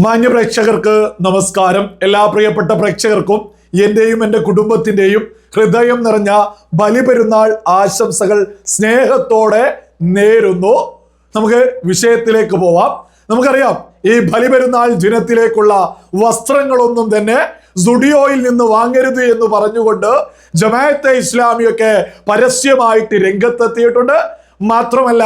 മാന്യ പ്രേക്ഷകർക്ക് നമസ്കാരം. എല്ലാ പ്രിയപ്പെട്ട പ്രേക്ഷകർക്കും എന്റെയും എന്റെ കുടുംബത്തിന്റെയും ഹൃദയം നിറഞ്ഞ ബലിപെരുന്നാൾ ആശംസകൾ സ്നേഹത്തോടെ നേരുന്നു. നമുക്ക് വിഷയത്തിലേക്ക് പോവാം. നമുക്കറിയാം ഈ ബലിപെരുന്നാൾ ദിനത്തിലേക്കുള്ള വസ്ത്രങ്ങളൊന്നും തന്നെ സുഡിയോയിൽ നിന്ന് വാങ്ങരുത് എന്ന് പറഞ്ഞുകൊണ്ട് ജമാഅത്തെ ഇസ്ലാമിയൊക്കെ പരസ്യമായിട്ട് രംഗത്തെത്തിയിട്ടുണ്ട്. മാത്രമല്ല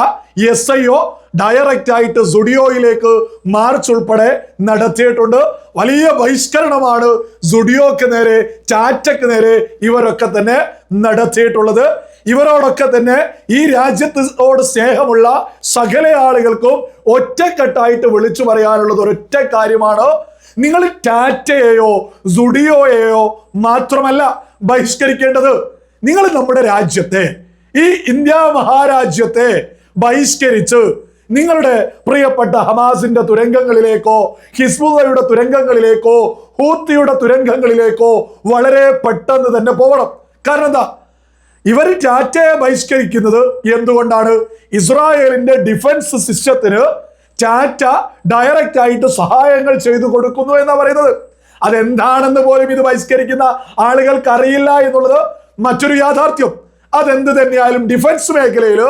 എസ് ഐ ഒ ഡയറക്റ്റ് ആയിട്ട് സുഡിയോയിലേക്ക് മാർച്ച് ഉൾപ്പെടെ നടത്തിയിട്ടുണ്ട്. വലിയ ബഹിഷ്കരണമാണ് സുഡിയോക്ക് നേരെ ചാറ്റയ്ക്ക് നേരെ ഇവരൊക്കെ തന്നെ നടത്തിയിട്ടുള്ളത്. ഇവരോടൊക്കെ തന്നെ ഈ രാജ്യത്തോട് സ്നേഹമുള്ള സകല ആളുകൾക്കും ഒറ്റക്കെട്ടായിട്ട് വിളിച്ചു പറയാനുള്ളത് ഒരൊറ്റ കാര്യമാണ്. നിങ്ങൾ ടാറ്റയെയോ സുഡിയോയെയോ മാത്രമല്ല ബഹിഷ്കരിക്കേണ്ടത് നിങ്ങൾ നമ്മുടെ രാജ്യത്തെ ഈ ഇന്ത്യ മഹാരാജ്യത്തെ ബഹിഷ്കരിച്ച് നിങ്ങളുടെ പ്രിയപ്പെട്ട ഹമാസിന്റെ തുരങ്കങ്ങളിലേക്കോ ഹിസ്ബുള്ളയുടെ തുരങ്കങ്ങളിലേക്കോ ഹൂത്തിയുടെ തുരങ്കങ്ങളിലേക്കോ വളരെ പെട്ടെന്ന് തന്നെ പോകണം. കാരണം എന്താ? ഇവർ ടാറ്റയെ ബഹിഷ്കരിക്കുന്നത് എന്തുകൊണ്ടാണ്? ഇസ്രായേലിന്റെ ഡിഫൻസ് സിസ്റ്റത്തിന് ടാറ്റ ഡയറക്റ്റ് ആയിട്ട് സഹായങ്ങൾ ചെയ്തു കൊടുക്കുന്നു എന്നാ പറയുന്നത്. അതെന്താണെന്ന് പോലും ഇത് ബഹിഷ്കരിക്കുന്ന ആളുകൾക്ക് അറിയില്ല എന്നുള്ളത് മറ്റൊരു യാഥാർത്ഥ്യം. അതെന്ത് തന്നെയായാലും ഡിഫൻസ് മേഖലയിൽ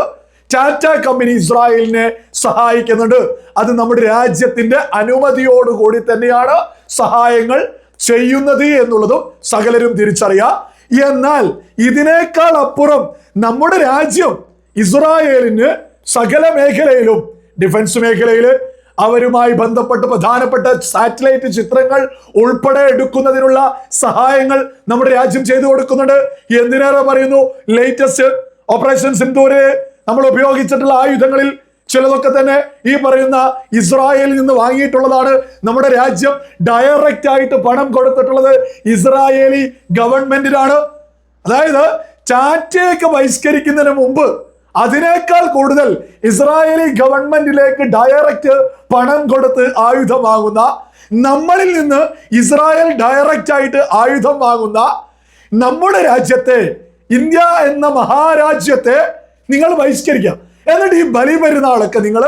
ടാറ്റ കമ്പനി ഇസ്രായേലിനെ സഹായിക്കുന്നുണ്ട്. അത് നമ്മുടെ രാജ്യത്തിന്റെ അനുമതിയോടുകൂടി തന്നെയാണ് സഹായങ്ങൾ ചെയ്യുന്നത് എന്നുള്ളതും സകലരും തിരിച്ചറിയാം. എന്നാൽ ഇതിനേക്കാൾ അപ്പുറം നമ്മുടെ രാജ്യം ഇസ്രായേലിന് സകല മേഖലയിലും ഡിഫൻസ് മേഖലയിൽ അവരുമായി ബന്ധപ്പെട്ട് പ്രധാനപ്പെട്ട സാറ്റലൈറ്റ് ചിത്രങ്ങൾ ഉൾപ്പെടെ എടുക്കുന്നതിനുള്ള സഹായങ്ങൾ നമ്മുടെ രാജ്യം ചെയ്തു കൊടുക്കുന്നുണ്ട്. എന്തിനേറെ പറയുന്നു? ലേറ്റസ്റ്റ് ഓപ്പറേഷൻ സിന്ധൂരെ നമ്മൾ ഉപയോഗിച്ചിട്ടുള്ള ആയുധങ്ങളിൽ ചിലതൊക്കെ തന്നെ ഈ പറയുന്ന ഇസ്രായേലിൽ നിന്ന് വാങ്ങിയിട്ടുള്ളതാണ്. നമ്മുടെ രാജ്യം ഡയറക്റ്റ് ആയിട്ട് പണം കൊടുത്തിട്ടുള്ളത് ഇസ്രായേലി ഗവൺമെന്റിനാണ് അതായത് ചാറ്റയൊക്കെ ബഹിഷ്കരിക്കുന്നതിന് മുമ്പ് അതിനേക്കാൾ കൂടുതൽ ഇസ്രായേലി ഗവൺമെന്റിലേക്ക് ഡയറക്റ്റ് പണം കൊടുത്ത് ആയുധം വാങ്ങുന്ന നമ്മളിൽ നിന്ന് ഇസ്രായേൽ ഡയറക്റ്റ് ആയിട്ട് ആയുധം വാങ്ങുന്ന നമ്മുടെ രാജ്യത്തെ ഇന്ത്യ എന്ന മഹാരാജ്യത്തെ നിങ്ങൾ ബഹിഷ്കരിക്കാം എന്നിട്ട് ഈ ബലി പെരുന്നാളൊക്കെ നിങ്ങൾ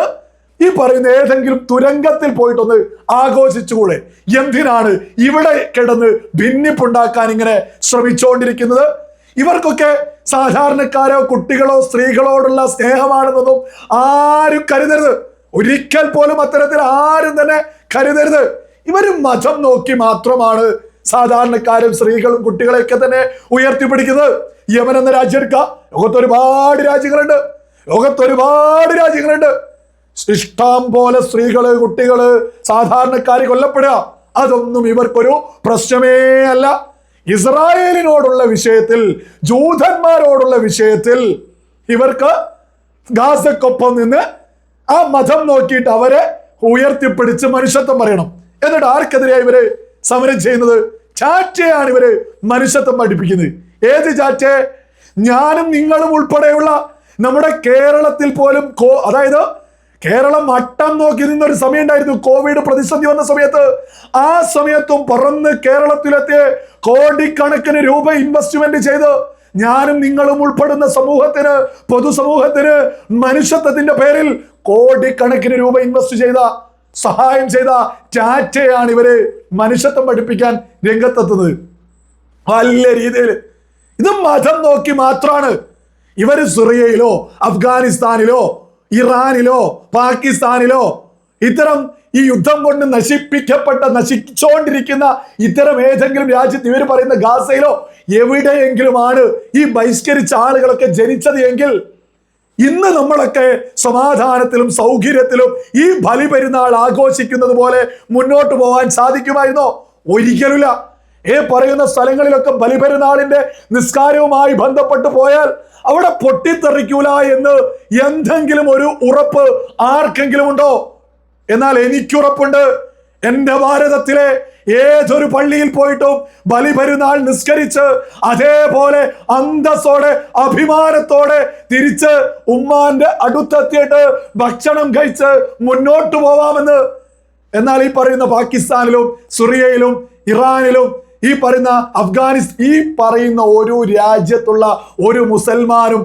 ഈ പറയുന്ന ഏതെങ്കിലും തുരങ്കത്തിൽ പോയിട്ടൊന്ന് ആഘോഷിച്ചുകൂടെ. എന്തിനാണ് ഇവിടെ കിടന്ന് ഭിന്നിപ്പുണ്ടാക്കാൻ ഇങ്ങനെ ശ്രമിച്ചുകൊണ്ടിരിക്കുന്നത് ഇവർക്കൊക്കെ സാധാരണക്കാരോ കുട്ടികളോ സ്ത്രീകളോടുള്ള സ്നേഹമാണെന്നൊന്നും ആരും കരുതരുത്. ഒരിക്കൽ പോലും അത്തരത്തിൽ ആരും തന്നെ കരുതരുത്. ഇവർ മതം നോക്കി മാത്രമാണ് സാധാരണക്കാരും സ്ത്രീകളും കുട്ടികളെയൊക്കെ തന്നെ ഉയർത്തിപ്പിടിക്കുന്നത്. യമൻ എന്ന രാജ്യം എടുക്കുക ലോകത്ത് ഒരുപാട് രാജ്യങ്ങളുണ്ട്. ലോകത്ത് ഒരുപാട് രാജ്യങ്ങളുണ്ട്. ഇഷ്ടം പോലെ സ്ത്രീകൾ കുട്ടികൾ സാധാരണക്കാർ കൊല്ലപ്പെടുക. അതൊന്നും ഇവർക്കൊരു പ്രശ്നമേ അല്ല. ഇസ്രായേലിനോടുള്ള വിഷയത്തിൽ ജൂതന്മാരോടുള്ള വിഷയത്തിൽ ഇവർക്ക് ഗാസക്കൊപ്പം നിന്ന് ആ മതം നോക്കിയിട്ട് അവരെ ഉയർത്തിപ്പിടിച്ച് മനുഷ്യത്വം പറയണം. എന്നിട്ട് ആർക്കെതിരെയാണ് ഇവർ സമരം ചെയ്യുന്നത്? ചാറ്റയാണ് ഇവർ മനുഷ്യത്വം പഠിപ്പിക്കുന്നത്. ഏത് ചാറ്റ? ഞാനും നിങ്ങളും ഉൾപ്പെടെയുള്ള നമ്മുടെ കേരളത്തിൽ പോലും അതായത് കേരളം അട്ടം നോക്കി നിന്നൊരു സമയം ഉണ്ടായിരുന്നു കോവിഡ് പ്രതിസന്ധി വന്ന സമയത്ത്. ആ സമയത്തും പറന്ന് കേരളത്തിലെത്തിയ കോടിക്കണക്കിന് രൂപ ഇൻവെസ്റ്റ്മെന്റ് ചെയ്ത് ഞാനും നിങ്ങളും ഉൾപ്പെടുന്ന സമൂഹത്തിന് പൊതുസമൂഹത്തിന് മനുഷ്യത്വത്തിന്റെ പേരിൽ കോടിക്കണക്കിന് രൂപ ഇൻവെസ്റ്റ് ചെയ്ത സഹായം ചെയ്ത ടാറ്റയാണ് ഇവർ മനുഷ്യത്വം പഠിപ്പിക്കാൻ രംഗത്തെത്തുന്നത്. വലിയ രീതിയിൽ. ഇത് മതം നോക്കി മാത്രമാണ് ഇവർ സിറിയയിലോ അഫ്ഗാനിസ്ഥാനിലോ ഇറാനിലോ പാകിസ്ഥാനിലോ ഇത്തരം ഈ യുദ്ധം കൊണ്ട് നശിപ്പിക്കപ്പെട്ട നശിച്ചുകൊണ്ടിരിക്കുന്ന ഇത്തരം ഏതെങ്കിലും രാജ്യത്ത് ഇവർ പറയുന്ന ഗാസയിലോ എവിടെയെങ്കിലുമാണ് ഈ ബഹിഷ്കരിച്ച ആളുകളൊക്കെ ജനിച്ചത് എങ്കിൽ ഇന്ന് നമ്മളൊക്കെ സമാധാനത്തിലും സൗകര്യത്തിലും ഈ ബലിപെരുന്നാൾ ആഘോഷിക്കുന്നത് പോലെ മുന്നോട്ട് പോകാൻ സാധിക്കുമായിരുന്നോ? ഒരിക്കലുമില്ല. ഏ പറയുന്ന സ്ഥലങ്ങളിലൊക്കെ ബലിപെരുന്നാളിന്റെ നിസ്കാരവുമായി ബന്ധപ്പെട്ട് പോയാൽ അവിടെ പൊട്ടിത്തെറിക്കൂല എന്ന് എന്തെങ്കിലും ഒരു ഉറപ്പ് ആർക്കെങ്കിലും ഉണ്ടോ? എന്നാൽ എനിക്കുറപ്പുണ്ട്. എന്റെ ഭാരതത്തിലെ ഏതൊരു പള്ളിയിൽ പോയിട്ടും ബലിപെരുന്നാൾ നിസ്കരിച്ച് അതേപോലെ അന്തസ്സോടെ അഭിമാനത്തോടെ തിരിച്ച് ഉമ്മാന്റെ അടുത്തെത്തിയിട്ട് ഭക്ഷണം കഴിച്ച് മുന്നോട്ട് പോവാമെന്ന് എന്നാൽ ഈ പറയുന്ന പാകിസ്ഥാനിലും സിറിയയിലും ഇറാനിലും ഈ പറയുന്ന അഫ്ഗാനിസ്ഥാൻ ഈ പറയുന്ന ഒരു രാജ്യത്തുള്ള ഒരു മുസൽമാനും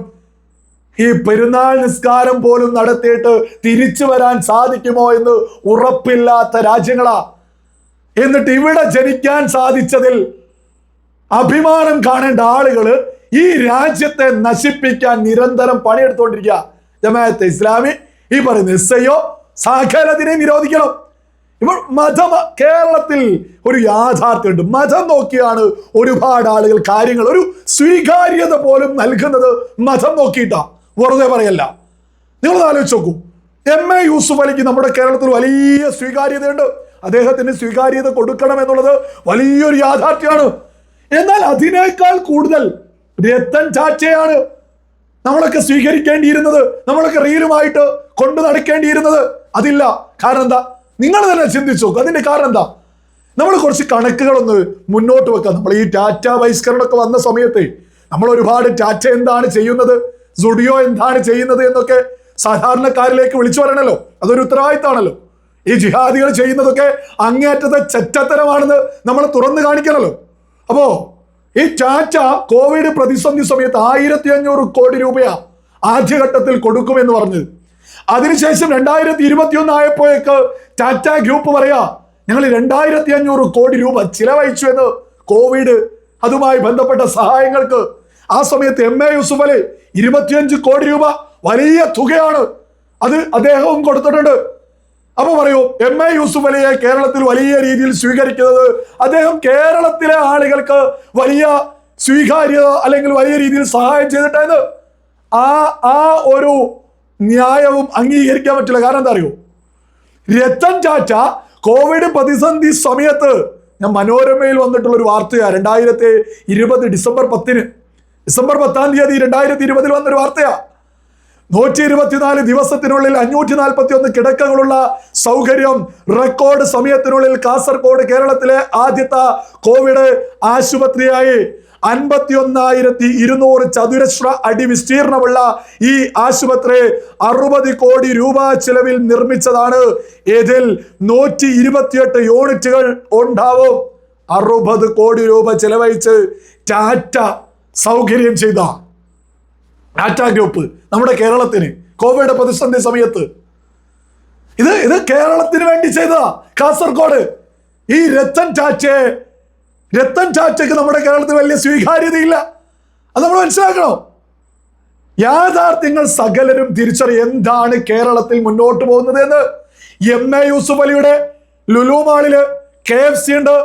ഈ പെരുന്നാൾ നിസ്കാരം പോലും നടത്തിയിട്ട് തിരിച്ചു വരാൻ സാധിക്കുമോ എന്ന് ഉറപ്പില്ലാത്ത രാജ്യങ്ങളാ. എന്നിട്ട് ഇവിടെ ജനിക്കാൻ സാധിച്ചതിൽ അഭിമാനം കാണേണ്ട ആളുകൾ ഈ രാജ്യത്തെ നശിപ്പിക്കാൻ നിരന്തരം പണിയെടുത്തുകൊണ്ടിരിക്കുക ജമാഅത്തെ ഇസ്ലാമി ഈ പറയുന്ന എസ് ഐയോ സകലതിനെ നിരോധിക്കണം. ഇപ്പോൾ മതം കേരളത്തിൽ ഒരു യാഥാർത്ഥ്യമുണ്ട്. മതം നോക്കിയാണ് ഒരുപാട് ആളുകൾ കാര്യങ്ങൾ ഒരു സ്വീകാര്യത പോലും നൽകുന്നത് മതം നോക്കിയിട്ടാ. വെറുതെ പറയല്ല. നിങ്ങൾ ആലോചിച്ച് നോക്കൂ. എം എ യൂസുഫ് അലിക്ക് നമ്മുടെ കേരളത്തിൽ വലിയ സ്വീകാര്യതയുണ്ട്. അദ്ദേഹത്തിന് സ്വീകാര്യത കൊടുക്കണം എന്നുള്ളത് വലിയൊരു യാഥാർത്ഥ്യമാണ്. എന്നാൽ അതിനേക്കാൾ കൂടുതൽ രത്തൻ ചാച്ചയാണ് നമ്മളൊക്കെ സ്വീകരിക്കേണ്ടിയിരുന്നത്. നമ്മളൊക്കെ റീലുമായിട്ട് കൊണ്ടു നടക്കേണ്ടിയിരുന്നത്. അതില്ല. കാരണം എന്താ? നിങ്ങൾ തന്നെ ചിന്തിച്ചു അതിന്റെ കാരണം എന്താ? നമ്മൾ കുറച്ച് കണക്കുകളൊന്ന് മുന്നോട്ട് വെക്കാം. നമ്മൾ ഈ ടാറ്റ ബഹിഷ്കരണമൊക്കെ വന്ന സമയത്ത് നമ്മൾ ഒരുപാട് ടാറ്റ എന്താണ് ചെയ്യുന്നത്? സുഡിയോ എന്താണ് ചെയ്യുന്നത് എന്നൊക്കെ സാധാരണക്കാരിലേക്ക് വിളിച്ചു വരണല്ലോ അതൊരു ഉത്തരവാദിത്തമാണല്ലോ. ഈ ജിഹാദികൾ ചെയ്യുന്നതൊക്കെ അങ്ങേറ്റത്തെ ചെറ്റത്തരമാണെന്ന് നമ്മൾ തുറന്നു കാണിക്കണല്ലോ. അപ്പോ ഈ ടാറ്റ കോവിഡ് പ്രതിസന്ധി സമയത്ത് ആയിരത്തി അഞ്ഞൂറ് കോടി രൂപയാ ആദ്യഘട്ടത്തിൽ കൊടുക്കുമെന്ന് പറഞ്ഞത് അതിനുശേഷം രണ്ടായിരത്തി ഇരുപത്തി ഒന്ന് ആയപ്പോഴേക്ക് ടാറ്റ ഗ്രൂപ്പ് പറയാ ഞങ്ങൾ രണ്ടായിരത്തി അഞ്ഞൂറ് കോടി രൂപ ചിലവഴിച്ചു എന്ന് കോവിഡ് അതുമായി ബന്ധപ്പെട്ട സഹായങ്ങൾക്ക്. ആ സമയത്ത് എം എ യൂസുഫ് അലി ഇരുപത്തിയഞ്ച് കോടി രൂപ വലിയ തുകയാണ് അത് അദ്ദേഹവും കൊടുത്തിട്ടുണ്ട്. അപ്പൊ പറയൂ എം എ യൂസുഫ് അലിയെ കേരളത്തിൽ വലിയ രീതിയിൽ സ്വീകരിക്കുന്നത് അദ്ദേഹം കേരളത്തിലെ ആളുകൾക്ക് വലിയ സ്വീകാര്യത അല്ലെങ്കിൽ വലിയ രീതിയിൽ സഹായം ചെയ്തിട്ടായത് ആ ആ ഒരു ന്യായവും അംഗീകരിക്കാൻ പറ്റില്ല. കാരണം എന്താ അറിയോ? രത്തൻ ചാച്ച കോവിഡ് പ്രതിസന്ധി സമയത്ത് ഞാൻ മനോരമയിൽ വന്നിട്ടുള്ള ഒരു വാർത്തയാണ് രണ്ടായിരത്തി ഇരുപത് ഡിസംബർ പത്തിന്. ഡിസംബർ പത്താം തീയതി രണ്ടായിരത്തി ഇരുപതിൽ വന്നൊരു വാർത്തയാ. നൂറ്റി ഇരുപത്തിനാല് ദിവസത്തിനുള്ളിൽ അഞ്ഞൂറ്റി നാൽപ്പത്തി ഒന്ന് കിടക്കകളുള്ള സൗകര്യം റെക്കോർഡ് സമയത്തിനുള്ളിൽ കാസർഗോഡ് കേരളത്തിലെ ആദ്യത്തെ കോവിഡ് ആശുപത്രിയായി അൻപത്തി ഒന്നായിരത്തി ഇരുന്നൂറ് ചതുരശ്ര അടി വിസ്തീർണമുള്ള ഈ ആശുപത്രി അറുപത് കോടി രൂപ ചിലവിൽ നിർമ്മിച്ചതാണ്. ഇതിൽ നൂറ്റി ഇരുപത്തിയെട്ട് യൂണിറ്റുകൾ ഉണ്ടാവും. അറുപത് കോടി രൂപ ചിലവഴിച്ച് ടാറ്റ സൗകര്യം ചെയ്ത ടാറ്റ ഗ്രൂപ്പ് നമ്മുടെ കേരളത്തിന് കോവിഡ് പ്രതിസന്ധി സമയത്ത്. ഇത് ഇത് കേരളത്തിന് വേണ്ടി ചെയ്തതാ കാസർഗോഡ്. ഈ രത്തൻ ടാറ്റയെ രത്തൻ ടാറ്റയ്ക്ക് നമ്മുടെ കേരളത്തിൽ വലിയ സ്വീകാര്യതയില്ല. അത് നമ്മൾ മനസ്സിലാക്കണോ? യാഥാർത്ഥ്യങ്ങൾ സകലരും തിരിച്ചറി എന്താണ് കേരളത്തിൽ മുന്നോട്ട് പോകുന്നത് എന്ന് എം എ യൂസുഫ് അലിയുടെ ലുലു മാളിൽ കെ എഫ് സി ഉണ്ട്.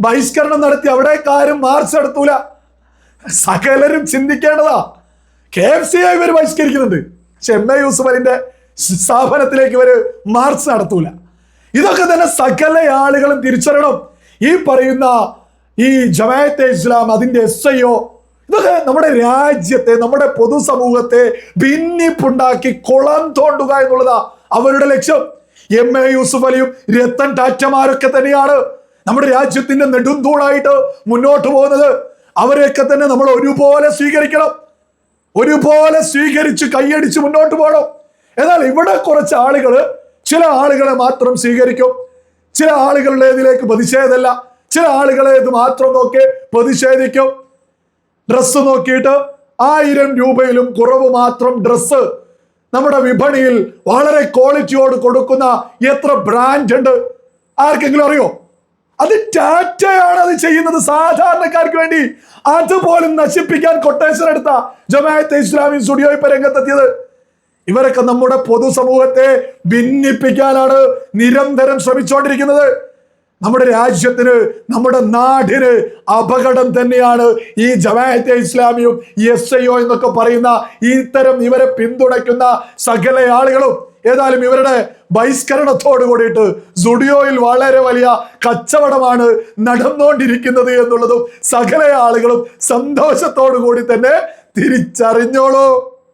ബഹിഷ്കരണം നടത്തി അവിടെ കാര്യം മാർച്ച് നടത്തൂല സകലരും ചിന്തിക്കേണ്ടതാ കെ എഫ് സി ഇവർ ബഹിഷ്കരിക്കുന്നുണ്ട് പക്ഷെ എം എ യൂസുഫലിന്റെ സ്ഥാപനത്തിലേക്ക് ഇവർ മാർച്ച് നടത്തൂല. ഇതൊക്കെ തന്നെ സകല ആളുകളും തിരിച്ചറിയണം. ഈ പറയുന്ന ഈ ജമാഅത്തെ ഇസ്ലാം അതിന്റെ എസ് ഐ ഒ ഇതൊക്കെ നമ്മുടെ രാജ്യത്തെ നമ്മുടെ പൊതുസമൂഹത്തെ ഭിന്നിപ്പുണ്ടാക്കി കുളം തോണ്ടുക എന്നുള്ളതാ അവരുടെ ലക്ഷ്യം. എം എ യൂസുഫ് അലിയും രത്തൻ ടാറ്റമാരൊക്കെ തന്നെയാണ് നമ്മുടെ രാജ്യത്തിന്റെ നെടുന്തൂണായിട്ട് മുന്നോട്ട് പോകുന്നത്. അവരെയൊക്കെ തന്നെ നമ്മൾ ഒരുപോലെ സ്വീകരിക്കണം. ഒരുപോലെ സ്വീകരിച്ച് കൈയടിച്ച് മുന്നോട്ട് പോകണം. എന്നാൽ ഇവിടെ കുറച്ച് ആളുകൾ ചില ആളുകളെ മാത്രം സ്വീകരിക്കും. ചില ആളുകളുടെ ഇതിലേക്ക് പ്രതിഷേധമല്ല. ചില ആളുകളെ ഇത് മാത്രം നോക്കി പ്രതിഷേധിക്കും. ഡ്രസ്സ് നോക്കിയിട്ട് ആയിരം രൂപയിലും കുറവ് മാത്രം ഡ്രസ്സ് നമ്മുടെ വിപണിയിൽ വളരെ ക്വാളിറ്റിയോട് കൊടുക്കുന്ന എത്ര ബ്രാൻഡ് ഉണ്ട്? ആർക്കെങ്കിലും അറിയോ? അത് ടാറ്റയാണ് അത് ചെയ്യുന്നത്. സാധാരണക്കാർക്ക് വേണ്ടി അതുപോലും നശിപ്പിക്കാൻ കൊട്ടേഷൻ എടുത്ത ജമാഅത്തെ ഇസ്ലാമി സ്റ്റുഡിയോ ഇപ്പൊ രംഗത്തെത്തിയത്. ഇവരൊക്കെ നമ്മുടെ പൊതുസമൂഹത്തെ ഭിന്നിപ്പിക്കാനാണ് നിരന്തരം ശ്രമിച്ചുകൊണ്ടിരിക്കുന്നത് നമ്മുടെ രാജ്യത്തിന് നമ്മുടെ നാടിന് അപകടം തന്നെയാണ് ഈ ജമാഅത്തെ ഇസ്ലാമിയും എസ് എന്നൊക്കെ പറയുന്ന ഇത്തരം ഇവരെ പിന്തുണയ്ക്കുന്ന സകല ആളുകളും. ഏതായാലും ഇവരുടെ ബഹിഷ്കരണത്തോട് കൂടിയിട്ട് സുഡിയോയിൽ വളരെ വലിയ കച്ചവടമാണ് നടന്നുകൊണ്ടിരിക്കുന്നത് എന്നുള്ളതും സകല ആളുകളും സന്തോഷത്തോടു കൂടി തന്നെ തിരിച്ചറിഞ്ഞോളൂ.